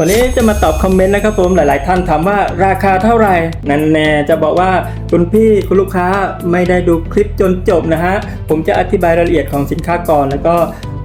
วันนี้จะมาตอบคอมเมนต์นะครับผมหลาย ๆ ท่านถามว่าราคาเท่าไหร่นันแน่จะบอกว่าคุณพี่คุณลูกค้าไม่ได้ดูคลิปจนจบนะฮะผมจะอธิบายรายละเอียดของสินค้าก่อน แล้วก็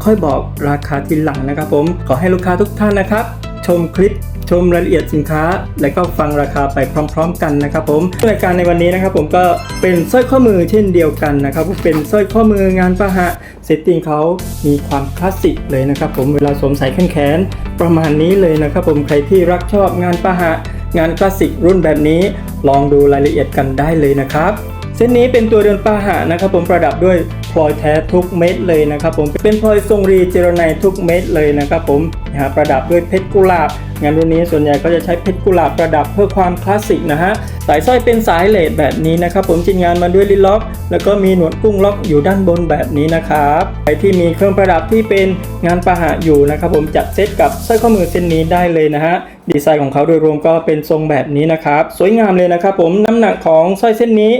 ค่อยบอกราคาทีหลังนะครับผมขอให้ลูกค้าทุกท่านนะครับ ชมคลิป ชมรายละเอียดสินค้า และก็ฟังราคาไปพร้อม ๆ กันนะครับผมรายการในวันนี้นะครับผมก็เป็นสร้อยข้อมือเช่นเดียวกันนะครับเป็นสร้อยข้อมืองานประหะเซตติ้งเขามีความคลาสสิกเลยนะครับผมเวลาสวมใส่แขนแขนประมาณนี้เลยนะครับผมใครที่รักชอบงานประหะงานคลาสสิกรุ่นแบบนี้ลองดูรายละเอียดกันได้เลยนะครับเส้นนี้เป็นตัวเรือนปาหะนะครับผมประดับด้วยพลอยแท้ทุกเม็ดเลยนะครับผมเป็นพลอยทรงรีเจรไนทุกเม็ดเลยนะครับผม นะฮะประดับด้วยเพชรกุหลาบ งานรุ่นนี้ส่วนใหญ่ก็จะใช้เพชรกุหลาบประดับเพื่อความคลาสสิกนะฮะสายสร้อยเป็นสายเลดแบบนี้นะครับ ผมชิ้นงานมาด้วยลิลล็อก แล้วก็มีหนวดกุ้งล็อกอยู่ด้านบนแบบนี้นะครับใครที่มีเครื่องประดับที่เป็นงานปาหะอยู่นะครับ ผมจัดเซตกับสร้อยข้อมือเส้นนี้ได้เลยนะฮะดีไซน์ของเขาโดยรวมก็เป็นทรงแบบนี้นะครับ สวยงามเลยนะครับ ผมน้ำหนักของสร้อยเส้นนี้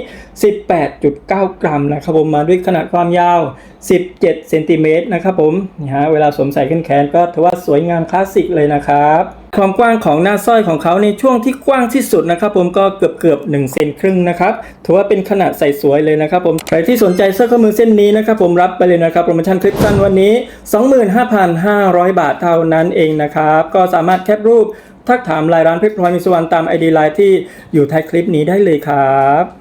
18.9 กรัมนะครับผมมาด้วยขนาดความยาว 17 เซนติเมตรนะครับผมนะฮะเวลาสวมใส่ขึ้นแขนก็ถือว่าสวยงามคลาสสิกเลยนะครับความกว้างของหน้าสร้อยของเขาในช่วงที่กว้างที่สุดนะครับ ผมก็เกือบเกือบ1เซนครึ่งนะครับถือว่าเป็นขนาดใส่สวยเลยนะครับ ผมใครที่สนใจเสร้อข้อมือเส้นนี้นะครับ ผมรับไปเลยนะครับโปรโมชั่นคลิปสั้นวันนี้ 25,500 บาทเท่านั้นเองนะครับ ก็สามารถแคปรูปทักถามรายร้านเพชรพลอยมีสวรรณตามไอดีไลน์ที่อยู่ท้ายคลิปนี้ได้เลยครับ